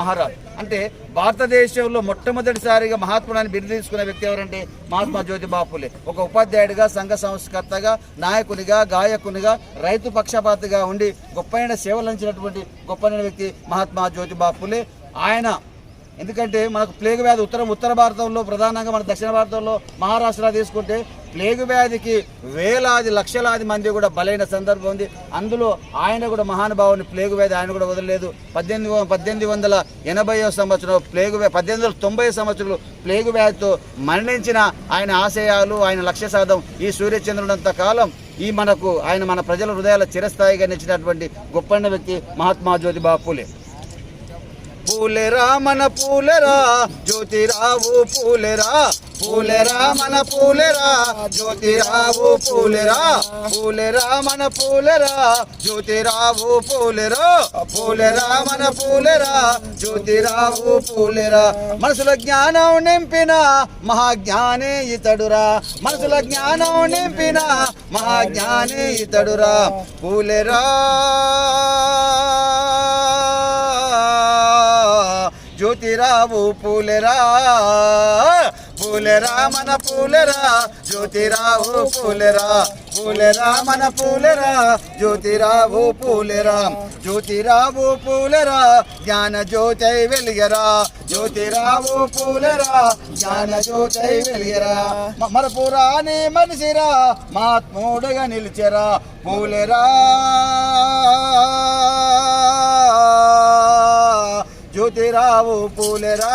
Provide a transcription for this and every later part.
మహారాజ్. అంటే భారతదేశంలో మొట్టమొదటిసారిగా మహాత్ముడాన్ని బిరుదు తీసుకునే వ్యక్తి ఎవరంటే మహాత్మా జ్యోతిబా ఫులే. ఒక ఉపాధ్యాయుడిగా సంఘ సంస్కర్తగా నాయకునిగా గాయకునిగా రైతు పక్షపాతిగా ఉండి గొప్పైన సేవలు అందించినటువంటి గొప్పైన వ్యక్తి మహాత్మా జ్యోతిబా ఫులే. ఆయన ఎందుకంటే మనకు ప్లేగ్ వ్యాధి ఉత్తరం ఉత్తర భారతంలో ప్రధానంగా మన దక్షిణ భారతంలో మహారాష్ట్ర తీసుకుంటే ప్లేగు వ్యాధికి వేలాది లక్షలాది మంది కూడా బలైన సందర్భం ఉంది. అందులో ఆయన కూడా మహానుభావుని ప్లేగు వ్యాధి ఆయన కూడా వదలలేదు. పద్దెనిమిది పద్దెనిమిది వందల ఎనభైవ సంవత్సరం ప్లేగు పద్దెనిమిది వందల తొంభై సంవత్సరంలో ప్లేగు వ్యాధితో మరణించిన ఆయన ఆశయాలు ఆయన లక్ష్య సాధం ఈ సూర్యచంద్రుడంత కాలం ఈ మనకు ఆయన మన ప్రజల హృదయాల చిరస్థాయిగా నిలిచినటువంటి గొప్పన్న వ్యక్తి మహాత్మా జ్యోతిబా పూలే. పూలెరా మన పూలెరా? జ్యోతిరావు పూలెరా? పూలెరా మన పూలెరా? జ్యోతిరావు పూలెరా? పూలెరా మన పూలెరా? జ్యోతిరావు పూలెరా? పూలెరా మన పూలెరా? జ్యోతిరావు పూలెరా? మనసుల జ్ఞానం నింపిన మహాజ్ఞానే ఇతడురా. మనసుల జ్ఞానం నింపిన మహాజ్ఞానే ఇతడురా. పూలెరా జ్యోతిరావు పూలెరా? పూలెరా మన పూలెరా? జ్యోతిరావు పూలెరా? పూలెరా మన పూలెరా? జ్యోతిరావు పూలెరా? జ్యోతిరావు పూలెరా? జ్ఞాన జ్యోతై వెలిగరా? జ్యోతిరావు పూలెరా? జ్ఞాన జ్యోతై వెలిగరా? మ- మరపురాని మనిషిరా? మహాత్ముడుగా నిలిచెరా? పూలెరా? జ్యోతిరావు పూలెరా?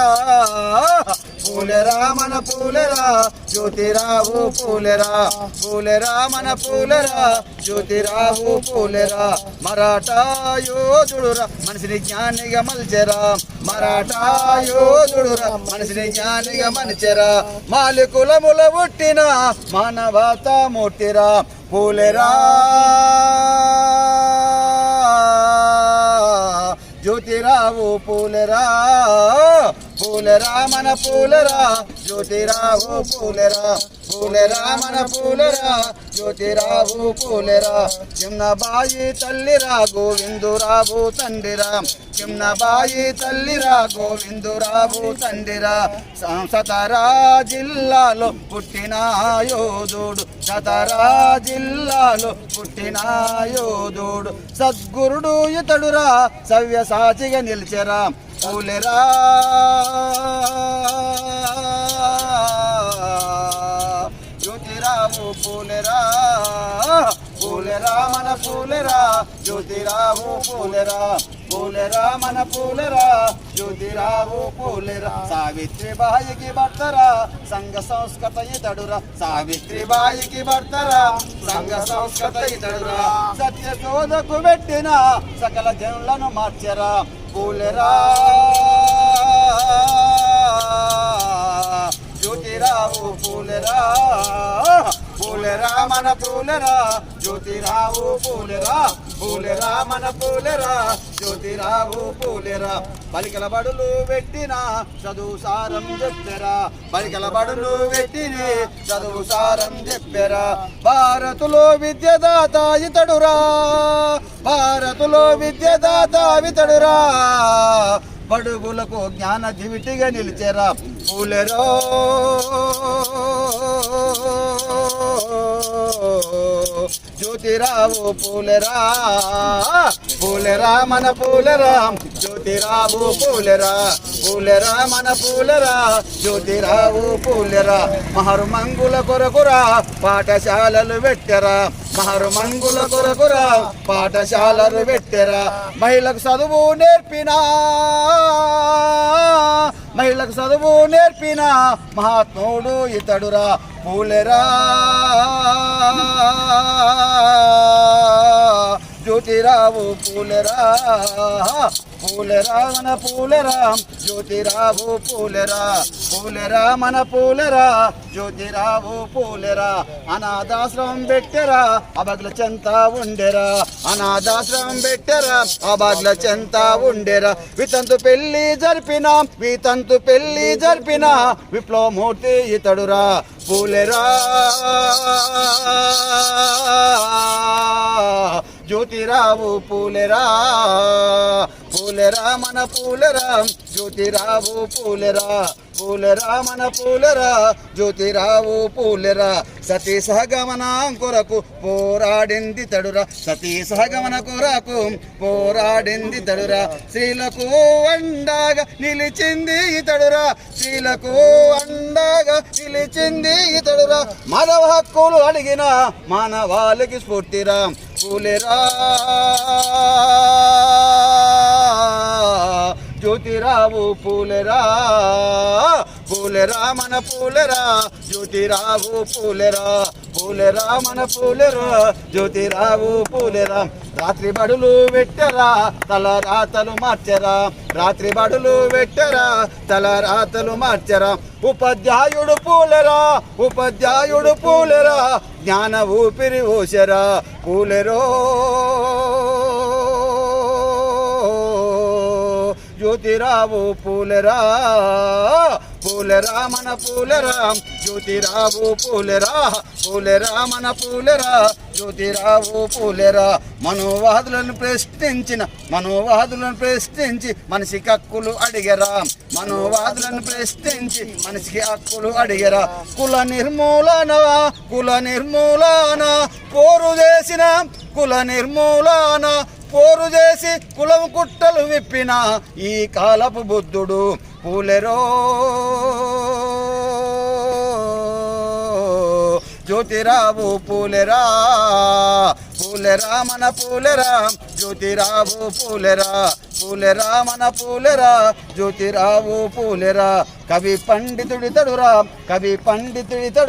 పూలెరా మన పూలెరా? జ్యోతిరావు పూలెరా? పూలెరా మన పూలెరా? జ్యోతిరావు పూలెరా? మరాఠా యోధుడురా మనిషిని జ్ఞానిగా మలిచెరా. మరాఠా యోధుడురా మనిషిని జ్ఞానిగా మలిచెరా. మాలికుల కులముల పుట్టిన మానవత మూర్తిరా. పూలెరా జ్యోతిరావు పూలరా పూలరా మన పూలరా. జ్యోతిరావు పూలరా పూలెరా మన పూలెరా జ్యోతిరావు పూలెరా. చిన్నబాయి తల్లిరా గోవిందురావు తండ్రిరా. చిన్నబాయి తల్లిరా గోవిందురావు తండ్రిరా. స- సతరా జిల్లాలో పుట్టిన యోధుడు. సతరా జిల్లాలో పుట్టిన యోధుడు. సద్గురుడు ఇతడురా సవ్యసాచిగా నిలిచెరా. పూలెరా పూలరా జ్యోతిరావు పూలరా పూలరా మన పూలరా జ్యోతిరావు పూలరా. సావిత్రి బాయికి భర్తరా సంఘ సంస్కృత ఇతడురా సావిత్రి బాయికి భర్తరా సంఘ సంస్కృత ఇతడురా సత్య శోధకు పెట్టిన సకల జనులను మార్చరా. పూలరా జ్యోతిరావు పూలరా. పూలెరా మన పూలెరా జ్యోతిరావు పూలెరా పూలెరా మన పూలెరా జ్యోతిరావు పూలెరా. పలికల బడులు పెట్టిన చదువు సారం చెప్పెరా. పలికల బడులు పెట్టిని చదువు సారం చెప్పెరా. భారతులో విద్యదాత ఇతడురా. భారతులో విద్యదాత ఇతడురా. బడుగులకు జ్ఞాన జీవిటిగా నిలిచెరా. పూలెరో. జ్యోతిరావు పూలరా పూలరా మన పూలెరా జ్యోతిరావు పూలరా పూలరా మన పూలెరా జ్యోతిరావు పూలరా మహరు మంగుల కొరకురా పాఠశాలలు పెట్టరా. మహరు మంగుల కొరకురా పాఠశాలలు పెట్టెరా. మహిళకు చదువు నేర్పినా మహిళకు చదువు నేర్పిన మహాత్ముడు ఇతడురా పూలెరా. జ్యోతిరావు పూలరా. పూలరా మన పూలెరా. జ్యోతిరావు పూలరా. పూలరా మన పూలరా. జ్యోతిరావు పూలరా. అనాథాశ్రమం పెట్టరా. అబగ్ల చెంత ఉండెరా. అనాథాశ్రమం పెట్టరా. అబగ్ల చెంత ఉండెరా. వితంతు పెళ్ళి జరిపిన వితంతు పెళ్ళి జరిపిన విప్లవమూర్తి ఇతడురా. పూలరా. జ్యోతిరావు పూలెరా? పూలెరా మన పూలెరా? జ్యోతిరావు పూలెరా? పూలెరా మన పూలెరా? జ్యోతిరావు పూలెరా? సతీ సహగమనం కొరకు పోరాడింది తడురా. సతీ సహగమన కొరకు పోరాడింది తడురా. స్త్రీలకు అండగా నిలిచింది ఇతడురా స్త్రీలకు అండగా నిలిచింది ఇతడురా మానవ హక్కులు అడిగిన మానవాళికి స్ఫూర్తిరా. పూలెరా జ్యోతిరావు పూలెరా పూలెరా మన పూలెరా జ్యోతిరావు పూలెరా పూలెరా మన పూలెరా జ్యోతిరావు పూలెరా రాత్రి బడులు పెట్టరా తల రాతలు మార్చరా. రాత్రి బడులు పెట్టరా తల రాతలు మార్చరా. ఉపాధ్యాయుడు పూలరా ఉపాధ్యాయుడు పూలరా. జ్ఞాన ఊపిరి ఊసరా పూలెరో. జ్యోతిరావు పూలరా పూలరా మన పూలెరా జ్యోతిరావు పూలరా పూలరా మన పూలరా జ్యోతిరావు పూలరా. మనోవాదులను ప్రశ్నించిన మనోవాదులను ప్రశ్నించి మనిషికి హక్కులు అడిగరా. మనోవాదులను ప్రశ్నించి మనిషికి హక్కులు అడిగరా. కుల నిర్మూలన కుల నిర్మూలన పోరు చేసిన కుల నిర్మూలన పోరు చేసి కులం కుట్టలు విప్పిన ఈ కాలపు బుద్ధుడు పూలెరో. జ్యోతిరావు పూలెరా పూలెరా మన పూలెరా జ్యోతిరావు పూలెరా పూలెరా మన పూలెరా జ్యోతిరావు పూలెరా. కవి పండితుడితడురా కవి పండితుడితడు